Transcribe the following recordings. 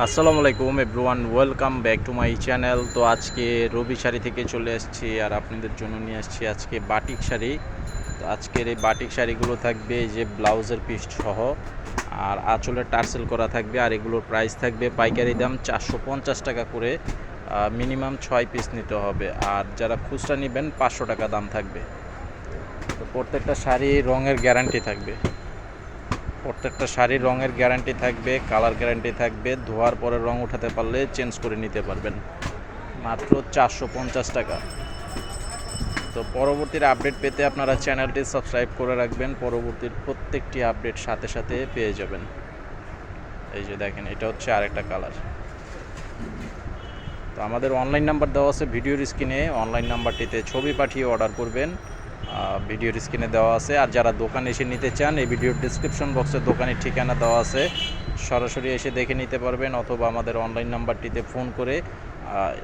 আসসালামু আলাইকুম everyone, welcome back to my channel. তো আজকে রবি শাড়ি থেকে চলে আসছি আর আপনাদের জন্য নিয়ে আসছি আজকে বাটিক শাড়ি। তো আজকের এই বাটিক শাড়িগুলো থাকবে যে ব্লাউজের পিস সহ। আর আঁচলে টার্সেল করা থাকবে আর এগুলোর প্রাইস থাকবে পাইকারি দাম চারশো পঞ্চাশ টাকা করে। মিনিমাম ছয় পিস নিতে হবে। আর যারা খুচরা নেবেন পাঁচশো টাকা দাম থাকবে। তো প্রত্যেকটা শাড়ি রঙের গ্যারান্টি থাকবে। প্রত্যেকটা শাড়ির রঙের গ্যারান্টি থাকবে কালার গ্যারান্টি থাকবে, ধোয়ার পরে রং উঠাতে পারলে চেঞ্জ করে নিতে পারবেন। মাত্র চারশো পঞ্চাশ টাকা। তো পরবর্তীর আপডেট পেতে আপনারা চ্যানেলটি সাবস্ক্রাইব করে রাখবেন, পরবর্তীর প্রত্যেকটি আপডেট সাথে সাথে পেয়ে যাবেন। এই যে দেখেন, এটা হচ্ছে আরেকটা কালার তো আমাদের অনলাইন নাম্বার দেওয়া আছে ভিডিওর স্ক্রিনে অনলাইন নাম্বারটিতে ছবি পাঠিয়ে অর্ডার করবেন। ভিডিওর স্ক্রিনে দেওয়া আছে। আর যারা দোকানে এসে নিতে চান, এই ভিডিওর ডিসক্রিপশন বক্সে দোকানের ঠিকানা দেওয়া আছে। সরাসরি এসে দেখে নিতে পারবেন অথবা আমাদের অনলাইন নাম্বারটিতে ফোন করে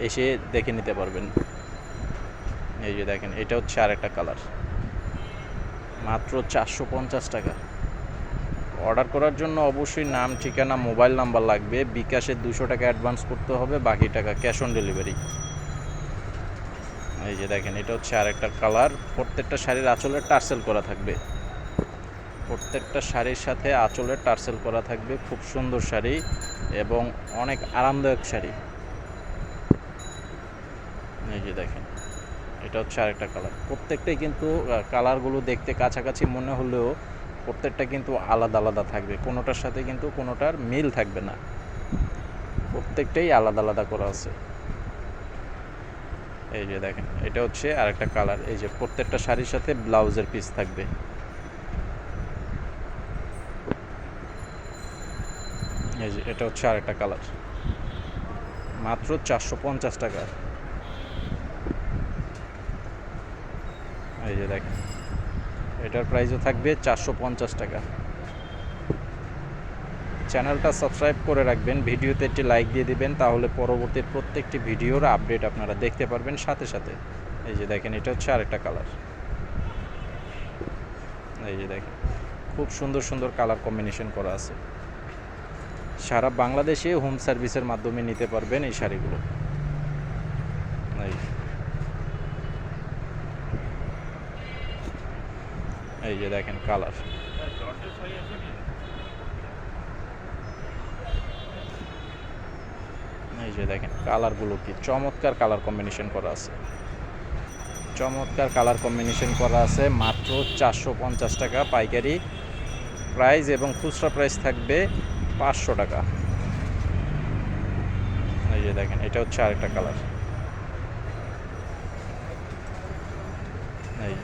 এসে দেখে নিতে পারবেন। এই যে দেখেন, এটা হচ্ছে আর একটা কালার মাত্র চারশো পঞ্চাশ টাকা। অর্ডার করার জন্য অবশ্যই নাম, ঠিকানা মোবাইল নাম্বার লাগবে। বিকাশে দুশো টাকা অ্যাডভান্স করতে হবে, বাকি টাকা ক্যাশ অন ডেলিভারি এই যে দেখেন, এটা হচ্ছে আরেকটা কালার প্রত্যেকটা শাড়ির আঁচলে টার্সেল করা থাকবে। প্রত্যেকটা শাড়ির সাথে আঁচলে টার্সেল করা থাকবে। খুব সুন্দর শাড়ি এবং অনেক আরামদায়ক শাড়ি। এই যে দেখেন, এটা হচ্ছে আরেকটা কালার প্রত্যেকটাই কিন্তু কালারগুলো দেখতে কাছাকাছি মনে হলেও প্রত্যেকটা কিন্তু আলাদা আলাদা থাকবে। কোনোটার সাথে কিন্তু কোনোটার মিল থাকবে না। প্রত্যেকটাই আলাদা আলাদা করা আছে। এই যে দেখেন, এটা হচ্ছে আরেকটা কালার এই যে প্রত্যেকটা শাড়ির সাথে ব্লাউজের পিস থাকবে। এই যে এটা হচ্ছে আরেকটা কালার মাত্র চারশো পঞ্চাশ টাকা। এই যে দেখেন, এটার প্রাইসও থাকবে চারশো পঞ্চাশ টাকা। চ্যানেলটা সাবস্ক্রাইব করে রাখবেন, ভিডিওতে একটি লাইক দিয়ে দিবেন, তাহলে পরবর্তীর প্রত্যেকটি ভিডিওর আপডেট আপনারা দেখতে পারবেন সাথে সাথে। এই যে দেখেন, এটা হচ্ছে আরেকটা কালার এই যে দেখেন, খুব সুন্দর সুন্দর কালার কম্বিনেশন করা আছে। সারা বাংলাদেশে হোম সার্ভিসের মাধ্যমে নিতে পারবেন এই শাড়িগুলো। এই এই যে দেখেন কালার যে দেখেন, কালারগুলো কি? চমৎকার কালার কম্বিনেশন করা আছে। চমৎকার কালার কম্বিনেশন করা আছে, মাত্র চারশো পঞ্চাশ টাকা পাইকারি প্রাইস এবং খুচরা প্রাইস থাকবে পাঁচশো টাকা। এই যে দেখেন, এটা হচ্ছে আরেকটা কালার। এই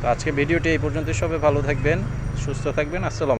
তো আজকে ভিডিওটি এই পর্যন্ত সবাই ভালো থাকবেন, সুস্থ থাকবেন, আসসালাম